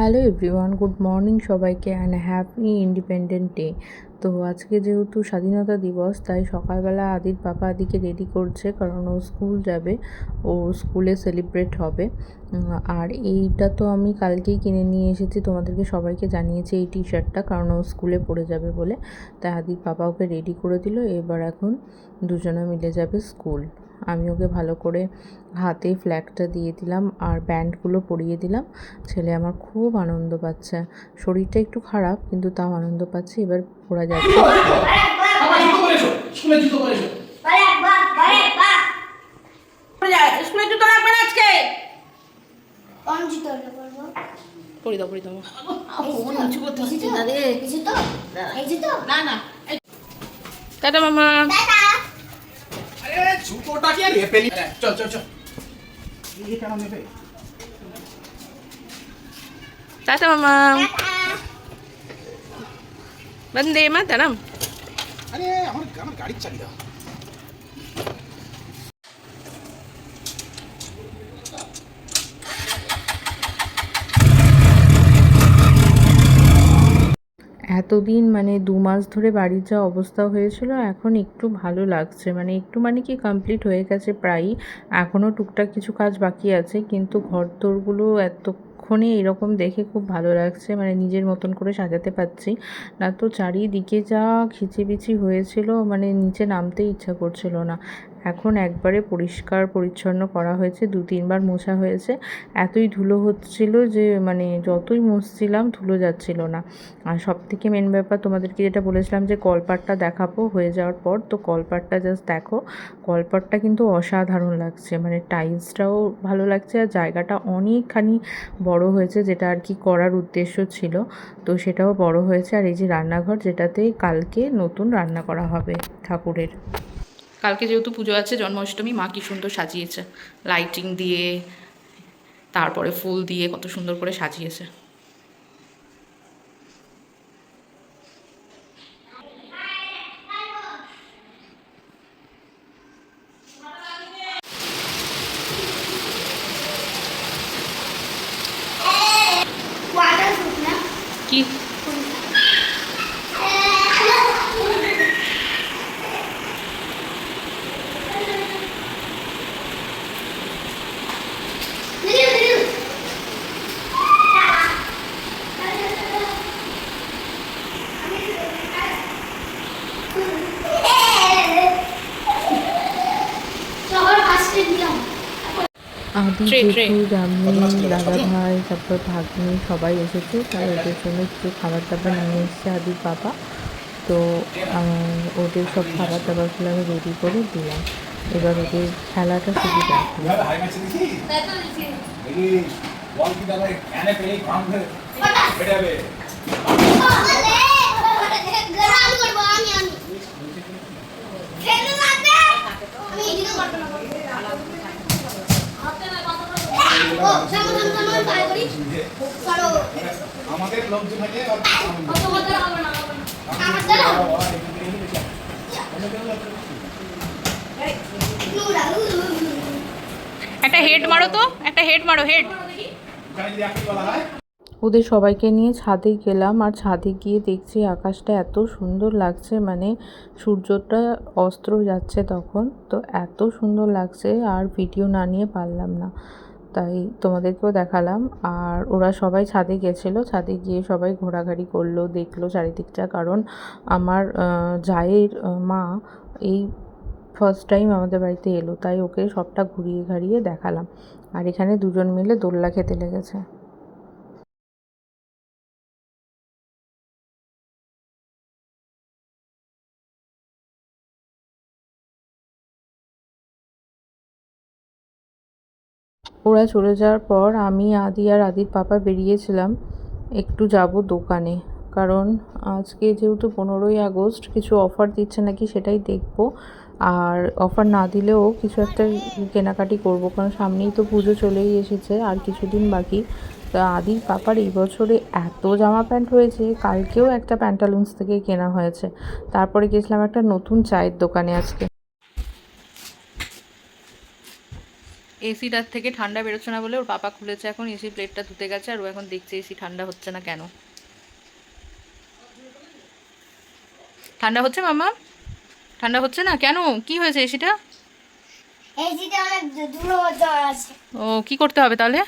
Hello everyone, good morning সবাইকে and happy independent day তো আজকে যেহেতু স্বাধীনতা দিবস, তাই সকালবেলা আদির বাবা আদিকে রেডি করছে কারণ ও স্কুল যাবে, ও স্কুলে সেলিব্রেট হবে। আর এইটা তো আমি কালকেই কিনে নিয়ে এসেছি, তোমাদেরকে সবাইকে জানিয়েছি এই টি শার্টটা কারণ ও স্কুলে পড়ে যাবে বলে। তাই আদির বাবা ওকে রেডি করে দিল, এবার এখন দুজনে মিলে যাবে স্কুল। আমি ওকে ভালো করে হাতে ফ্ল্যাগটা দিয়ে দিলাম আর ব্যান্ডগুলো পরিয়ে দিলাম। ছেলে আমার খুব আনন্দ পাচ্ছে। শরীরটা একটু খারাপ কিন্তু তাও আনন্দ পাচ্ছে। এবার ওরা যাচ্ছে দাও দাও। করতে? না? না না টাটা মামা। জুতোটা কি আর চল চল চল। নেবে? টাটা মামা। বন্দে মাতারাম। আরে আমার আমার গাড়ির চাবি দাও। এতদিন মানে দু মাস ধরে বাড়ির যা অবস্থা হয়েছিল, এখন একটু ভালো লাগছে। মানে একটু মানে কি কমপ্লিট হয়ে গেছে প্রায়ই। এখনও টুকটাক কিছু কাজ বাকি আছে, কিন্তু ঘর দোরগুলো এতক্ষণে এরকম দেখে খুব ভালো লাগছে। মানে নিজের মতন করে সাজাতে পারছি। না তো চারিদিকে যা খিচিবিচি হয়েছিল মানে নিচে নামতে ইচ্ছা করছিল না। এখন একবারে পরিষ্কার পরিচ্ছন্ন করা হয়েছে, দু তিনবার মোছা হয়েছে। এতই ধুলো হচ্ছিল যে মানে যতই মুছছিলাম ধুলো যাচ্ছিল না। আর সব থেকে মেন ব্যাপার তোমাদেরকে যেটা বলেছিলাম যে, কলপাটটা দেখাবো হয়ে যাওয়ার পর, তো কলপাটটা জাস্ট দেখো, কলপাটটা কিন্তু অসাধারণ লাগছে। মানে টাইলসটাও ভালো লাগছে আর জায়গাটা অনেকখানি বড় হয়েছে, যেটা আর কি করার উদ্দেশ্য ছিল। তো সেটাও বড় হয়েছে। আর এই যে রান্নাঘর, যেটাতে কালকে নতুন রান্না করা হবে ঠাকুরের। কালকে যেহেতু পুজো আছে জন্মাষ্টমী মা কি সুন্দর সাজিয়েছে। লাইটিং দিয়ে তারপরে ফুল দিয়ে কত সুন্দর করে সাজিয়েছে? কি দিদিও, দিদিও। শহর ফার্স্টে দিলাম আদি। জেঠু জামনি দাদা ভাই তারপর ভাগ্নি সবাই এসেছে তাই ওদের জন্য কিছু খাবার দাবার নিয়ে এসেছে আদির বাবা তো ওদের সব খাবার দাবারগুলো আমি রেডি করে দিলাম এবার ওদের খেলাটা শুধু দেখো এবার হাই ম্যাচ দেখি এই বল কি দাদা এনে পেলে কাম করে বেটা বে আমি করব আমি আমি খেলতে থাকবে আমি এদিকে করব না ও সামনে সামনে সামনে পায়ে করি করো আমাদের লোকজন থাকে আর অত কথা হবে না আমার দ্বারা নুরা নুরা একটা হেড মারো তো, একটা হেড মারো, হেড। ওদের সবাইকে নিয়ে ছাদে গেলাম আর ছাদে গিয়ে দেখছি আকাশটা এত সুন্দর লাগছে মানে সূর্যটা অস্ত্র যাচ্ছে তখন। তো এত সুন্দর লাগছে আর ভিডিও না নিয়ে পারলাম না। তাই তোমাদেরকেও দেখালাম। আর ওরা সবাই ছাদে গেছিল। ছাদে গিয়ে সবাই ঘোরাঘুরি করল, দেখল চারিদিকটা। কারণ আমার জায়ের মা এই ফার্স্ট টাইম আমাদের বাড়িতে এলো। তাই ওকে সবটা ঘুরিয়ে ঘাড়িয়ে দেখালাম। আর এখানে দুজন মিলে দোল্লা খেতে লেগেছে। ওরা চলে যাওয়ার পর আমি, আদি আর আদির পাপা বেরিয়েছিলাম একটু যাব দোকানে। কারণ আজকে যেহেতু পনেরোই আগস্ট, কিছু অফার দিচ্ছে নাকি সেটাই দেখব। আর অফার না দিলেও কিছু একটা কেনাকাটি করব, কারণ সামনেই তো পুজো চলেই এসেছে, আর কিছুদিন বাকি। তা আদির পাপার এই বছরে এত জামা প্যান্ট হয়েছে, কালকেও একটা প্যান্টালুন্স থেকে কেনা হয়েছে। তারপরে গেছিলাম একটা নতুন চায়ের দোকানে আজকে। এসিটার থেকে ঠান্ডা বেরোচ্ছে না বলে ওর পাপা খুলেছে এখন এসি প্লেটটা ধুতে গেছে আর ও এখন দেখছে এসি ঠান্ডা হচ্ছে না কেন। ঠান্ডা হচ্ছে মামা ঠান্ডা হচ্ছে না? কেন? কি হয়েছে এসিটা এই অনেক দূর জ্বর আছে। ও কি করতে হবে তাহলে?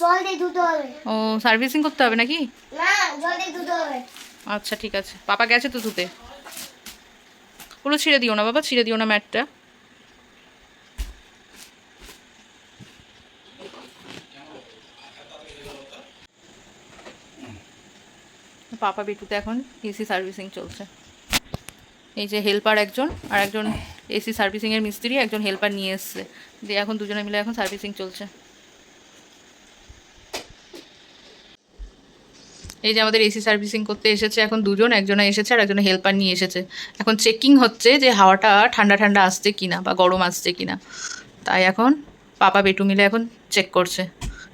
জল দিয়ে ধুতে হবে। ও সার্ভিসিং করতে হবে নাকি? না জল দিয়ে ধুতে হবে। আচ্ছা ঠিক আছে। পাপা গেছে তো ধুতে। ওগুলো ছিঁড়ে দিও না বাবা ছিঁড়ে দিও না ম্যাটটা। পাপা বেটুতে এখন এসি সার্ভিসিং চলছে। এই যে হেল্পার একজন আর একজন এসি সার্ভিসিংয়ের মিস্ত্রি, একজন হেল্পার নিয়ে এসছে। দিয়ে এখন দুজনে মিলে এখন সার্ভিসিং চলছে। এই যে আমাদের এসি সার্ভিসিং করতে এসেছে, এখন দুজন, একজনে এসেছে আর একজনে হেল্পার নিয়ে এসেছে। এখন চেকিং হচ্ছে যে হাওয়াটা ঠান্ডা ঠান্ডা আসছে কিনা বা গরম আসছে কিনা। তাই এখন পাপা বেটু মিলে এখন চেক করছে।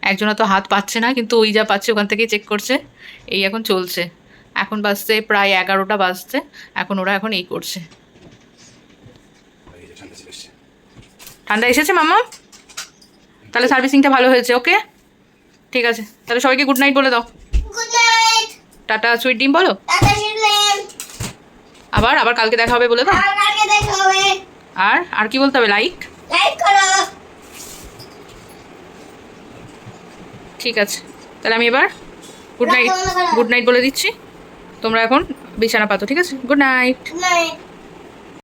একজনা তো হাত পাচ্ছে না কিন্তু ওই যা পাচ্ছে ওখান থেকেই চেক করছে। এই এখন চলছে। এখন বাজছে প্রায় এগারোটা বাজছে এখন ওরা এখন এই করছে। ঠান্ডা এসেছে মামা তাহলে সার্ভিসিংটা ভালো হয়েছে ওকে? ঠিক আছে তাহলে সবাইকে গুড নাইট বলে দাও। টাটা সুইট ডিম বলো? আবার আবার কালকে দেখা হবে বলে দাও। আর আর কি বলতে হবে লাইক লাইক করো! ঠিক আছে। তাহলে আমি এবার গুড নাইট। গুড নাইট বলে দিচ্ছি। তোমরা এখন বিছানা পাতো ঠিক আছে? Good night